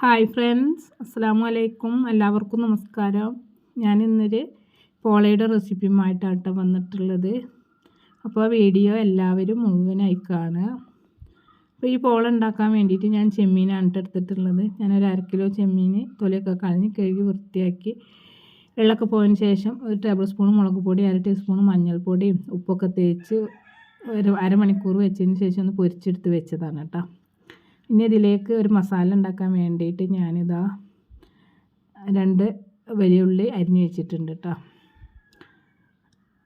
Hi friends അസ്സാം വലൈക്കും എല്ലാവർക്കും നമസ്കാരം. ഞാൻ ഇന്നൊരു പോളയുടെ റെസിപ്പിയുമായിട്ടാണ് വന്നിട്ടുള്ളത്. അപ്പോൾ വീഡിയോ എല്ലാവരും മുഴുവനായി കാണുക. അപ്പോൾ ഈ പോള ഉണ്ടാക്കാൻ വേണ്ടിയിട്ട് ഞാൻ ചെമ്മീനാണ് എടുത്തിട്ടുള്ളത്. ഞാനൊരു അര കിലോ ചെമ്മീൻ തൊലിയൊക്കെ കളഞ്ഞ് കഴുകി വൃത്തിയാക്കി വെള്ളമൊക്കെ പോയതിന് ശേഷം ഒരു ടേബിൾ സ്പൂൺ മുളക് പൊടി അര ടീസ്പൂൺ മഞ്ഞൾപ്പൊടിയും ഉപ്പൊക്കെ തേച്ച് ഒരു അരമണിക്കൂർ വെച്ചതിന് ശേഷം ഒന്ന് പൊരിച്ചെടുത്ത് വെച്ചതാണ് കേട്ടോ. ഇനി ഇതിലേക്ക് ഒരു മസാല ഉണ്ടാക്കാൻ വേണ്ടിയിട്ട് ഞാനിതാ രണ്ട് വലിയ ഉള്ളി അരിഞ്ഞു വെച്ചിട്ടുണ്ട് കേട്ടോ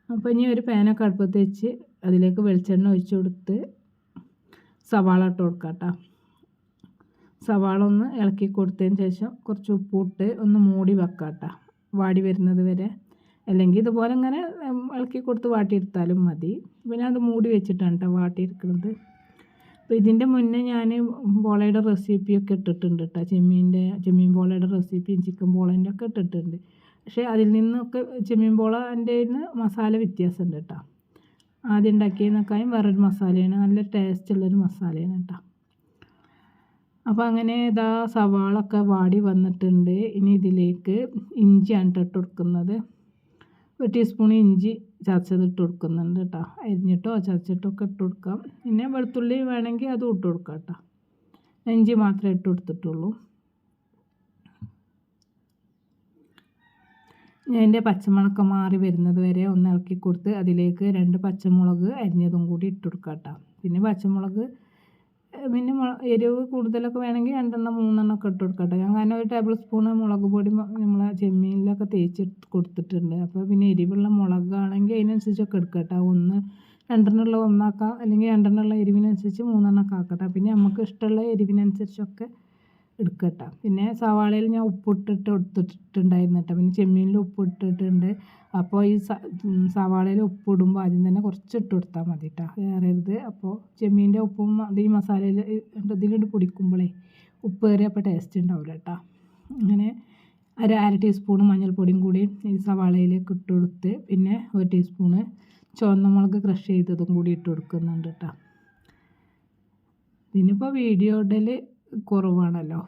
അപ്പോൾ ഇനി ഒരു പാനൊക്കെ അടുപ്പത്ത് വെച്ച് അതിലേക്ക് വെളിച്ചെണ്ണ ഒഴിച്ച് കൊടുത്ത് സവാള ഇട്ട് കൊടുക്കാം കേട്ടോ സവാള ഒന്ന് ഇളക്കി കൊടുത്തതിന് ശേഷം കുറച്ച് ഉപ്പിട്ട് ഒന്ന് മൂടി വെക്കാം കേട്ടോ വാടി വരുന്നത് വരെ. അല്ലെങ്കിൽ ഇതുപോലെ ഇങ്ങനെ ഇളക്കി കൊടുത്ത് വാട്ടിയെടുത്താലും മതി. പിന്നെ അത് മൂടി വെച്ചിട്ടാണ് കേട്ടോ വാട്ടിയെടുക്കുന്നത് അപ്പോൾ ഇതിന്റെ മുന്നേ ഞാൻ പോളയുടെ റെസിപ്പിയൊക്കെ ഇട്ടിട്ടുണ്ട് കേട്ടോ ചെമ്മീന്റെ ചെമ്മീൻ ബോളയുടെ റെസിപ്പിയും ചിക്കൻ ബോളേന്റെ ഒക്കെ ഇട്ടിട്ടുണ്ട്. പക്ഷേ അതിൽ നിന്നൊക്കെ ചെമ്മീൻ പോളന്റെ മസാല വ്യത്യാസമുണ്ട് കേട്ടോ ആദ്യം ഉണ്ടാക്കിയതിനേക്കാളും വേറൊരു മസാലയാണ്. നല്ല ടേസ്റ്റ് ടേസ്റ്റുള്ളൊരു മസാലയാണ് കേട്ടോ അപ്പോൾ അങ്ങനെ ഇതാ സവാളൊക്കെ വാടി വന്നിട്ടുണ്ട്. ഇനി ഇതിലേക്ക് ഇഞ്ചിയാണ് ഇട്ട് കൊടുക്കുന്നത്. ഒരു ടീസ്പൂൺ ഇഞ്ചി ചതച്ചത് ഇട്ട് കൊടുക്കുന്നുണ്ട് കേട്ടോ. അരിഞ്ഞിട്ടോ ചതച്ചിട്ടോ ഒക്കെ ഇട്ട് കൊടുക്കാം. പിന്നെ വെളുത്തുള്ളി വേണമെങ്കിൽ അതും ഇട്ട് കൊടുക്കാം കേട്ടോ. ഇഞ്ചി മാത്രമേ ഇട്ട് കൊടുത്തിട്ടുള്ളൂ. അതിന്റെ പച്ചമുളക് മാറി വരുന്നത് വരെ ഒന്ന് ഇളക്കി കൊടുത്ത് അതിലേക്ക് രണ്ട് പച്ചമുളക് അരിഞ്ഞതും കൂടി ഇട്ട് കൊടുക്കാം കേട്ടോ. പിന്നെ പച്ചമുളക് പിന്നെ എരിവ് കൂടുതലൊക്കെ വേണമെങ്കിൽ രണ്ടെണ്ണം മൂന്നെണ്ണം ഒക്കെ ഇട്ട് കൊടുക്കട്ടെ. കാരണം ഒരു ടേബിൾ സ്പൂൺ മുളക് പൊടി നമ്മൾ ചെമ്മീനിലൊക്കെ തേച്ച് കൊടുത്തിട്ടുണ്ട്. അപ്പോൾ പിന്നെ എരിവുള്ള മുളകാണെങ്കിൽ അതിനനുസരിച്ചൊക്കെ എടുക്കട്ടെ. ഒന്ന് രണ്ടെണ്ണമുള്ള ഒന്നാക്കാം. അല്ലെങ്കിൽ രണ്ടെണ്ണമുള്ള എരിവിനനുസരിച്ച് മൂന്നെണ്ണമൊക്കെ ആക്കട്ടെ. പിന്നെ നമുക്ക് ഇഷ്ടമുള്ള എരിവിനനുസരിച്ചൊക്കെ എടുക്കട്ടെ. പിന്നെ സവാളയിൽ ഞാൻ ഉപ്പിട്ടിട്ട് എടുത്തിട്ടുണ്ടായിരുന്നു കേട്ടോ. പിന്നെ ചെമ്മീനിൽ ഉപ്പിട്ടിട്ടുണ്ട്. അപ്പോൾ ഈ സവാളയിൽ ഉപ്പിടുമ്പോൾ ആദ്യം തന്നെ കുറച്ച് ഇട്ട് കൊടുത്താൽ മതി കേട്ടോ. ഏറരുത് അപ്പോൾ ചെമ്മീന്റെ ഉപ്പും ഈ മസാലയിൽ ഇതിലിട്ട് പൊടിക്കുമ്പോഴേ ഉപ്പ് കയറിയപ്പോൾ ടേസ്റ്റ് ഉണ്ടാവില്ല കേട്ടോ. അങ്ങനെ അര അര ടീസ്പൂൺ മഞ്ഞൾപ്പൊടിയും കൂടി ഈ സവാളയിലേക്ക് ഇട്ട് കൊടുത്ത് പിന്നെ ഒരു ടീസ്പൂണ് ചുവന്ന മുളക് ക്രഷ് ചെയ്തതും കൂടി ഇട്ട് കൊടുക്കുന്നുണ്ട് കേട്ടോ. ഇതിനിപ്പോൾ വീഡിയോ ഇടൽ കുറവാണല്ലോ.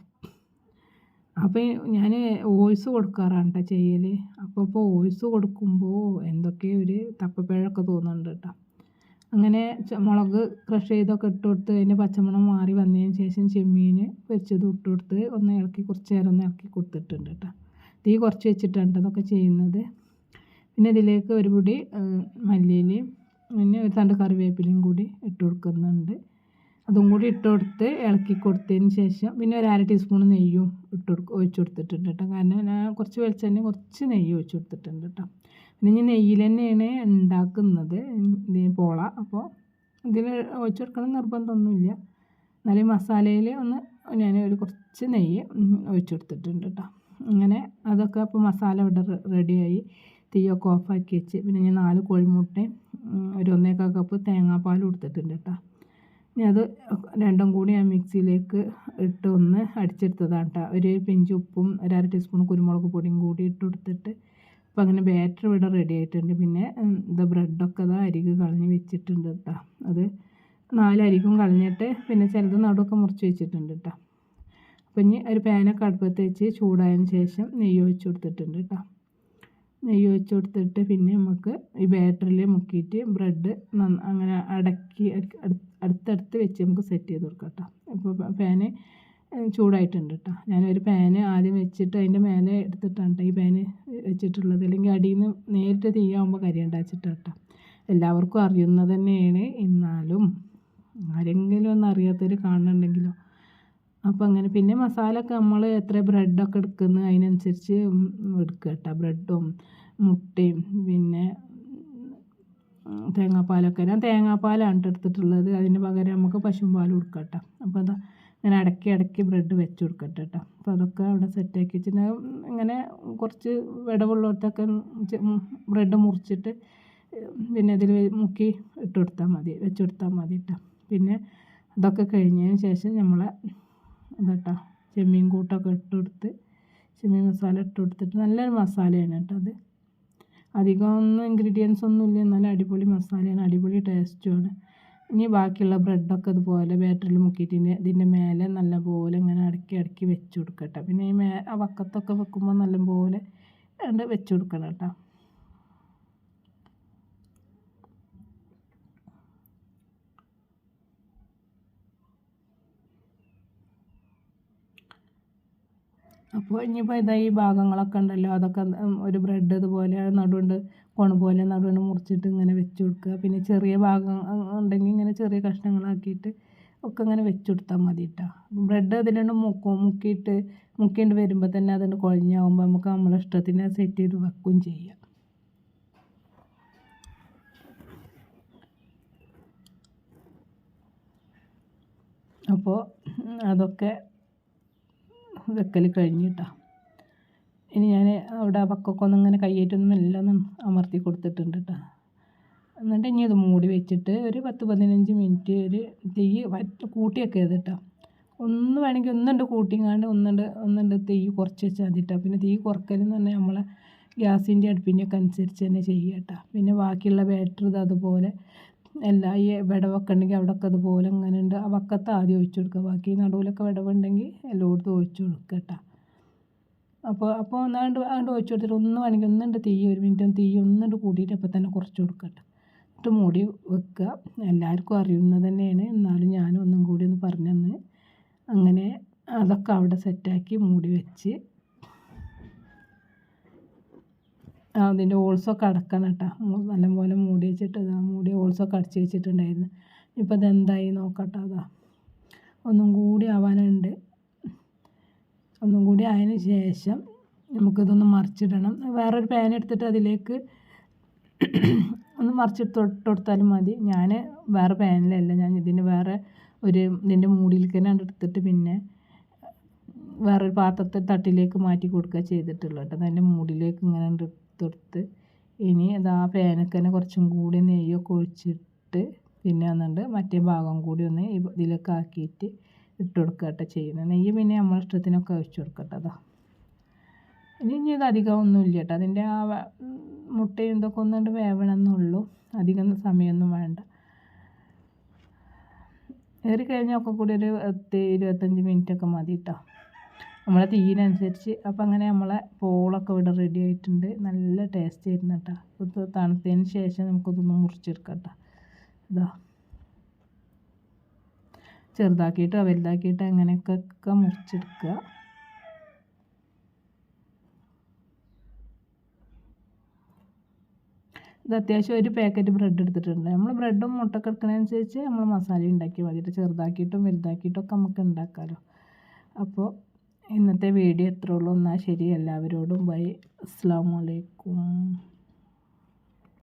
അപ്പോൾ ഞാൻ വോയിസ് കൊടുക്കാറാണ് കേട്ടോ ചെയ്യൽ അപ്പോൾ ഇപ്പോൾ വോയിസ് കൊടുക്കുമ്പോൾ എന്തൊക്കെ ഒരു തപ്പപ്പിഴൊക്കെ തോന്നുന്നുണ്ട് കേട്ടോ അങ്ങനെ മുളക് ക്രഷ് ചെയ്തൊക്കെ ഇട്ട് കൊടുത്ത് അതിന്റെ പച്ചമണം മാറി വന്നതിന് ശേഷം ചെമ്മീൻ വെച്ചത് ഇട്ട് കൊടുത്ത് ഒന്ന് ഇളക്കി കുറച്ച് നേരം ഒന്ന് ഇളക്കി കൊടുത്തിട്ടുണ്ട് കേട്ടോ തീ കുറച്ച് വെച്ചിട്ടാണ് അതൊക്കെ ചെയ്യുന്നത്. പിന്നെ ഇതിലേക്ക് ഒരു പൊടി മല്ലിയിലയും പിന്നെ ഒരു തണ്ട് കറിവേപ്പിലയും കൂടി ഇട്ട് കൊടുക്കുന്നുണ്ട്. അതും കൂടി ഇട്ട് കൊടുത്ത് ഇളക്കി കൊടുത്തതിന് ശേഷം പിന്നെ ഒരു അര ടീസ്പൂൺ നെയ്യും ഇട്ട് കൊടുക്കും ഒഴിച്ച് കൊടുത്തിട്ടുണ്ട് കേട്ടോ കാരണം ഞാൻ കുറച്ച് വെളിച്ചെണ്ണ കുറച്ച് നെയ്യ് ഒഴിച്ച് കൊടുത്തിട്ടുണ്ട് കേട്ടോ പിന്നെ ഞാൻ നെയ്യിൽ തന്നെയാണ് ഉണ്ടാക്കുന്നത് പോള. അപ്പോൾ ഇതിൽ ഒഴിച്ച് കൊടുക്കണം നിർബന്ധമൊന്നുമില്ല. എന്നാലും മസാലയിൽ ഒന്ന് ഞാൻ ഒരു കുറച്ച് നെയ്യ് ഒഴിച്ച് കൊടുത്തിട്ടുണ്ട് കേട്ടോ അങ്ങനെ അതൊക്കെ അപ്പോൾ മസാല ഇവിടെ റെഡിയായി. തീയൊക്കെ ഓഫാക്കി വെച്ച്. പിന്നെ ഞാൻ നാല് കോഴിമുട്ടയും ഒരു ഒന്നേക്കാൽ കപ്പ് തേങ്ങാപ്പാലും കൊടുത്തിട്ടുണ്ട് കേട്ടോ ഇനി അത് രണ്ടും കൂടി ഞാൻ മിക്സിയിലേക്ക് ഇട്ട് ഒന്ന് അടിച്ചെടുത്തതാണ് കേട്ടോ ഒരു പിഞ്ച് ഉപ്പും ഒരു അര ടീസ്പൂൺ കുരുമുളക് പൊടിയും കൂടി ഇട്ട് കൊടുത്തിട്ട് അപ്പോൾ അങ്ങനെ ബാറ്റർ ഇവിടെ റെഡി ആയിട്ടുണ്ട്. പിന്നെ ഇത് ബ്രെഡൊക്കെ അതാ അരിക് കളഞ്ഞ് വെച്ചിട്ടുണ്ട് കേട്ടോ അത് നാലരിക്കും കളഞ്ഞിട്ട് പിന്നെ ചിലത് നടുവൊക്കെ മുറിച്ച് വെച്ചിട്ടുണ്ട് കേട്ടോ അപ്പം ഇനി ഒരു പാനൊക്കെ അടുപ്പത്ത് വെച്ച് ചൂടായതിന് ശേഷം നെയ്യ് ഒഴിച്ച് കൊടുത്തിട്ടുണ്ട് കേട്ടോ നെയ്യ് ഒഴിച്ച് കൊടുത്തിട്ട് പിന്നെ നമുക്ക് ഈ ബാറ്ററിൽ മുക്കിയിട്ട് ബ്രെഡ് അങ്ങനെ അടക്കി അടുത്തടുത്ത് വെച്ച് നമുക്ക് സെറ്റ് ചെയ്ത് കൊടുക്കാം കേട്ടോ അപ്പോൾ പാന് ചൂടായിട്ടുണ്ട് കേട്ടോ ഞാനൊരു പാന് ആദ്യം വെച്ചിട്ട് അതിന്റെ മേലെ എടുത്തിട്ടാണ് ഈ പാന് വെച്ചിട്ടുള്ളത്. അല്ലെങ്കിൽ അടിയിൽ നിന്ന് നേരിട്ട് തീയാകുമ്പോൾ കരിയുണ്ടാച്ചിട്ട് കേട്ടോ എല്ലാവർക്കും അറിയുന്നത് തന്നെയാണ്. എന്നാലും ആരെങ്കിലും ഒന്ന് അറിയാത്തവർ കാണുന്നുണ്ടെങ്കിലോ അപ്പോൾ അങ്ങനെ പിന്നെ മസാല ഒക്കെ നമ്മൾ എത്ര ബ്രെഡൊക്കെ എടുക്കുന്നത് അതിനനുസരിച്ച് എടുക്കുക കേട്ടോ. ബ്രെഡും മുട്ടയും പിന്നെ തേങ്ങാപ്പാലൊക്കെ. ഞാൻ തേങ്ങാപ്പാലാണ് എടുത്തിട്ടുള്ളത്. അതിന് പകരം നമുക്ക് പശുമ്പാൽ കൊടുക്കാം കേട്ടോ. അപ്പോൾ അതാ ഞാൻ ഇടയ്ക്ക് ഇടയ്ക്ക് ബ്രെഡ് വെച്ച് കൊടുക്കട്ടെ കേട്ടോ. അപ്പോൾ അതൊക്കെ അവിടെ സെറ്റ് ആക്കി വെച്ചിട്ട് ഇങ്ങനെ കുറച്ച് വിടവുള്ളിടത്തൊക്കെ ബ്രെഡ് മുറിച്ചിട്ട് പിന്നെ അതിൽ മുക്കി ഇട്ട് കൊടുത്താൽ മതി വെച്ച് കൊടുത്താൽ മതി കേട്ടോ. പിന്നെ അതൊക്കെ കഴിഞ്ഞതിന് ശേഷം നമ്മൾ ഇതാട്ടോ. ചെമ്മീൻ കൂട്ടൊക്കെ ഇട്ട് കൊടുത്ത് ചെമ്മീൻ മസാല ഇട്ട് കൊടുത്തിട്ട് നല്ലൊരു മസാലയാണ് കേട്ടോ അത്. അധികം ഒന്നും ഇൻഗ്രീഡിയൻസ് ഒന്നും ഇല്ല. എന്നാലും അടിപൊളി മസാലയാണ്. അടിപൊളി ടേസ്റ്റുമാണ് ഇനി ബാക്കിയുള്ള ബ്രെഡൊക്കെ ഇതുപോലെ ബാറ്ററിൽ മുക്കിയിട്ട് ഇതിന്റെ മേലെ നല്ലപോലെ ഇങ്ങനെ അടക്കി അടക്കി വെച്ച് കൊടുക്കട്ടെ. പിന്നെ ഈ മേ ആ വക്കത്തൊക്കെ വെക്കുമ്പോൾ നല്ലപോലെ വെച്ച് കൊടുക്കണം കേട്ടോ. അപ്പോൾ ഇനിയിപ്പോൾ ഇതാ ഈ ഭാഗങ്ങളൊക്കെ ഉണ്ടല്ലോ അതൊക്കെ ഒരു ബ്രെഡ് ഇതുപോലെ നടുണ്ട് കോണ് പോലെ നടുകൊണ്ട് മുറിച്ചിട്ട് ഇങ്ങനെ വെച്ച് കൊടുക്കുക. പിന്നെ ചെറിയ ഭാഗം ഉണ്ടെങ്കിൽ ഇങ്ങനെ ചെറിയ കഷ്ണങ്ങളാക്കിയിട്ട് ഒക്കെ ഇങ്ങനെ വെച്ച് കൊടുത്താൽ മതി കേട്ടോ ബ്രെഡ് അതിലുണ്ട് മുക്കും മുക്കിയിട്ട് മുക്കിയിട്ട് വരുമ്പോൾ തന്നെ അതുകൊണ്ട് കുഴഞ്ഞാകുമ്പോൾ നമുക്ക് നമ്മളെ ഇഷ്ടത്തിന് സെറ്റ് ചെയ്ത് വെക്കുകയും ചെയ്യാം. അപ്പോൾ അതൊക്കെ വെക്കൽ കഴിഞ്ഞിട്ടാ ഇനി ഞാൻ അവിടെ ആ പക്കൊക്കെ ഇങ്ങനെ കയ്യേറ്റൊന്നും എല്ലാം അമർത്തി കൊടുത്തിട്ടുണ്ട് കേട്ടോ എന്നിട്ട് ഇനി ഇത് മൂടി വെച്ചിട്ട് ഒരു പത്ത് പതിനഞ്ച് മിനിറ്റ് ഒരു തീ കൂട്ടി വെക്കരുത് കേട്ടോ ഒന്ന് വേണമെങ്കിൽ ഒന്നുണ്ട് കൂട്ടിങ്ങാണ്ട് ഒന്നുണ്ട് ഒന്നുണ്ട് തീ കുറച്ച് വെച്ചാൽ മതി കേട്ടോ പിന്നെ തീ കുറക്കലെന്ന് പറഞ്ഞാൽ നമ്മളെ ഗ്യാസിന്റെ അടുപ്പിന്റെ ഒക്കെ അനുസരിച്ച് തന്നെ ചെയ്യുക കേട്ടോ പിന്നെ ബാക്കിയുള്ള ബാറ്ററി ഇത് അതുപോലെ എല്ലാ ഈ വിടവൊക്കെ ഉണ്ടെങ്കിൽ അവിടെയൊക്കെ അതുപോലെ ഇങ്ങനെ ഉണ്ട്. ആ വക്കത്ത് ആദ്യം ഒഴിച്ചു കൊടുക്കുക. ബാക്കി നടുവിലൊക്കെ വിടവുണ്ടെങ്കിൽ എല്ലായിടത്തും ഒഴിച്ചു കൊടുക്കുക കേട്ടോ. അപ്പോൾ അപ്പോൾ ഒന്നാണ്ട് അങ്ങോട്ട് ഒഴിച്ചു കൊടുത്തിട്ട് ഒന്ന് വേണമെങ്കിൽ ഒന്നുണ്ട് തീ ഒരു മിനിറ്റ് തീ ഒന്നുണ്ട് കൂട്ടിയിട്ട് അപ്പോൾ തന്നെ കുറച്ച് കൊടുക്കട്ടെ ഇട്ട് മൂടി വെക്കുക. എല്ലാവർക്കും അറിയുന്നത് തന്നെയാണ്. എന്നാലും ഞാനും ഒന്നും കൂടി ഒന്ന് പറഞ്ഞു തന്ന് അങ്ങനെ അതൊക്കെ അവിടെ സെറ്റാക്കി മൂടി വെച്ച് അതിന്റെ ഓൾസോ അടക്കണം കേട്ടോ. നല്ലപോലെ മൂടി വെച്ചിട്ട് മൂടി ഓൾസോ അടച്ച് വെച്ചിട്ടുണ്ടായിരുന്നു. ഇപ്പോൾ ഇതെന്തായി നോക്കട്ടെ അതാ. ഒന്നും കൂടി ആവാനുണ്ട്. ഒന്നും കൂടി ആയതിന് ശേഷം നമുക്കിതൊന്ന് മറിച്ചിടണം. വേറൊരു പാൻ എടുത്തിട്ട് അതിലേക്ക് ഒന്ന് മറിച്ചിട്ട് കൊടുത്താലും മതി. ഞാൻ വേറെ പാനിലല്ല ഞാൻ ഇതിന് വേറെ ഒരു ഇതിന്റെ മൂടിയിലേക്ക് തന്നെ എടുത്തിട്ട് പിന്നെ വേറൊരു പാത്രത്തെ തട്ടിലേക്ക് മാറ്റി കൊടുക്കുക ചെയ്തിട്ടുള്ളൂ കേട്ടോ. അതിന്റെ മൂടിയിലേക്ക് ഇങ്ങനെ എടുത്തെടുത്ത് ഇനി ഇതാ ഫാനൊക്കെ തന്നെ കുറച്ചും കൂടി നെയ്യൊക്കെ ഒഴിച്ചിട്ട് പിന്നെ വന്നിട്ട് മറ്റേ ഭാഗം കൂടി ഒന്ന് ഇതിലേക്ക് ആക്കിയിട്ട് ഇട്ട് കൊടുക്കട്ടെ കേട്ടോ ചെയ്യുന്നത്. നെയ്യ് പിന്നെ നമ്മളെ ഇഷ്ടത്തിനൊക്കെ ഒഴിച്ച് കൊടുക്കട്ടെ ഇനി ഇനി ഇത് അധികം ഒന്നുമില്ല കേട്ടോ. അതിന്റെ ആ മുട്ടയും ഇതൊക്കെ ഒന്നുകൊണ്ട് വേവണമെന്നുള്ളൂ അധികം സമയമൊന്നും വേണ്ട. ഏറി കഴിഞ്ഞാൽ ഒക്കെ കൂടി ഒരു പത്ത് ഇരുപത്തഞ്ച് മിനിറ്റൊക്കെ മതി കേട്ടോ. നമ്മളെ തീയിനനുസരിച്ച് അപ്പം അങ്ങനെ നമ്മളെ പോളൊക്കെ ഇവിടെ റെഡി ആയിട്ടുണ്ട്. നല്ല ടേസ്റ്റ് ആയിരുന്നു കേട്ടോ ഇത് തണുത്തതിന് ശേഷം നമുക്കിതൊന്ന് മുറിച്ചെടുക്കാം കേട്ടോ ഇതാ. ചെറുതാക്കിയിട്ടോ വലുതാക്കിയിട്ടോ അങ്ങനെയൊക്കെ മുറിച്ചെടുക്കുക. ഇത് അത്യാവശ്യം ഒരു പാക്കറ്റ് ബ്രെഡ് എടുത്തിട്ടുണ്ട്. നമ്മൾ ബ്രെഡും മുട്ടൊക്കെ എടുക്കുന്നതനുസരിച്ച് നമ്മൾ മസാല ഉണ്ടാക്കി മതിയിട്ട് ചെറുതാക്കിയിട്ടും വലുതാക്കിയിട്ടും ഒക്കെ നമുക്ക് ഉണ്ടാക്കാമല്ലോ അപ്പോൾ ഇന്നത്തെ വീഡിയോ ഇത്രയുള്ളൂ. എന്നാൽ ശരി. എല്ലാവരോടും ബൈ. അസ്സാം വലൈക്കും